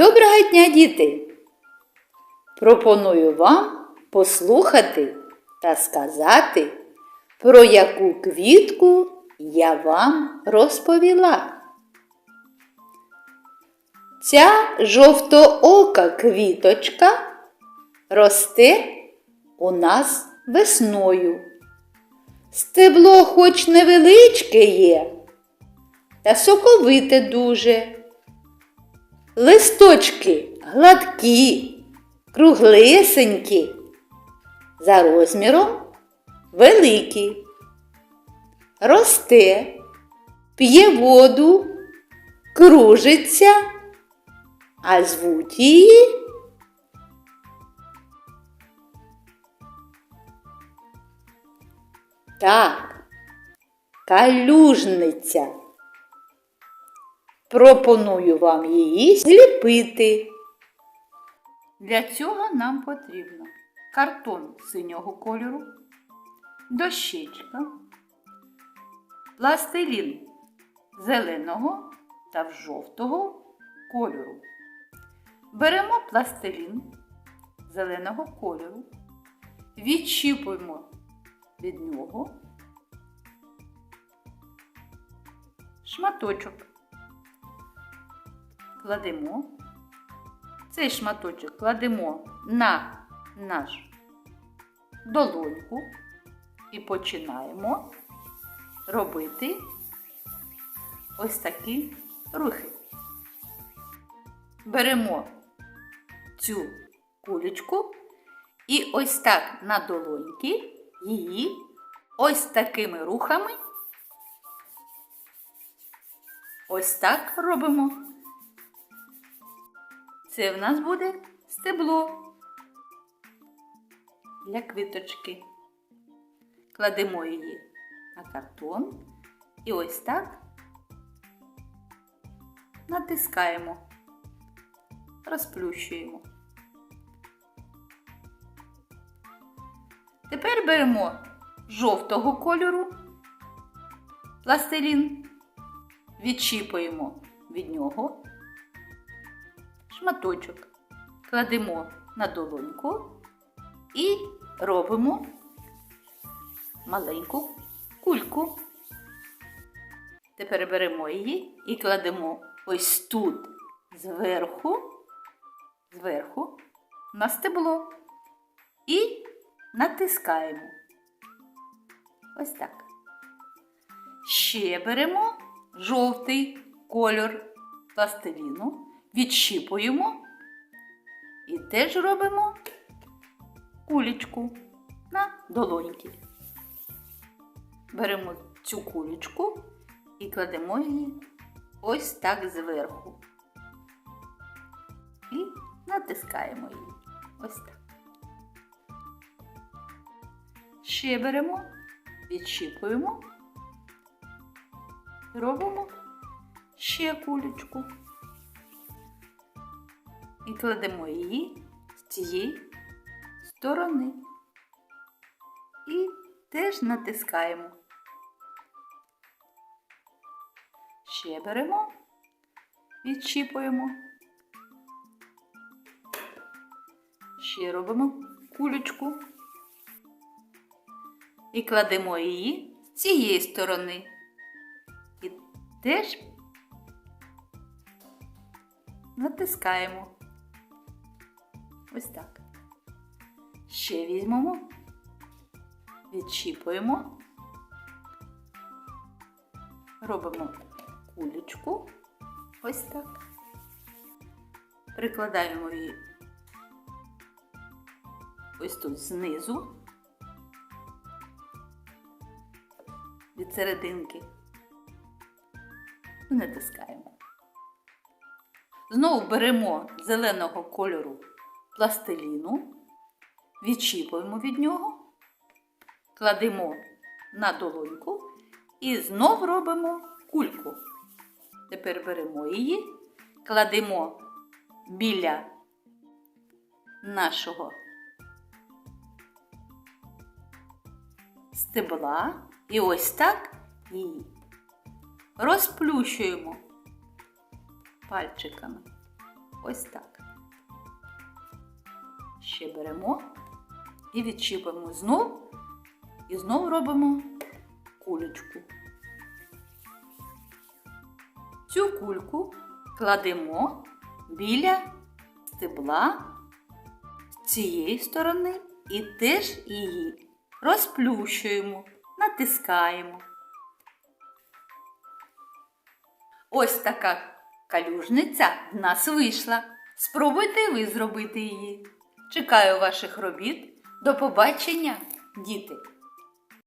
Доброго дня, діти! Пропоную вам послухати та сказати, про яку квітку я вам розповіла. Ця жовтоока квіточка росте у нас весною. Стебло хоч невеличке є, та соковите дуже. Листочки гладкі, круглесенькі, за розміром великі. Росте, п'є воду, кружиться, а звуть її так, калюжниця. Пропоную вам її зліпити. Для цього нам потрібно картон синього кольору, дощечка, пластилін зеленого та жовтого кольору. Беремо пластилін зеленого кольору, відчіпуємо від нього шматочок кладемо. Цей шматочок кладемо на наш долоньку і починаємо робити ось такі рухи. Беремо цю кулечку і ось так на долоньки її ось такими рухами. Ось так робимо. Це в нас буде стебло для квіточки. Кладемо її на картон і ось так натискаємо, розплющуємо. Тепер беремо жовтого кольору пластилін, відчіпуємо від нього шматочок, кладемо на долоньку і робимо маленьку кульку. Тепер беремо її і кладемо ось тут зверху, зверху на стебло і натискаємо. Ось так. Ще беремо жовтий кольор пластиліну відщіпуємо і теж робимо кулечку на долоньки. Беремо цю кулечку і кладемо її ось так зверху. І натискаємо її. Ось так. Ще беремо, відщіпуємо, робимо ще кулечку і кладемо її з цієї сторони. І теж натискаємо. Ще беремо, відчіпуємо. Ще робимо кулечку і кладемо її з цієї сторони. І теж натискаємо. Ось так. Ще візьмемо, відчіпуємо, робимо кулечку. Ось так. Прикладаємо її ось тут знизу, від серединки. І натискаємо. Знову беремо зеленого кольору пластиліну, відчіпуємо від нього, кладемо на долоньку і знов робимо кульку. Тепер беремо її, кладемо біля нашого стебла і ось так її розплющуємо пальчиками. Ось так. Ще беремо і відчіпимо знов. І знову робимо кулечку. Цю кульку кладемо біля стебла з цієї сторони і теж її розплющуємо, натискаємо. Ось така калюжниця в нас вийшла. Спробуйте ви зробити її. Чекаю ваших робіт. До побачення, діти!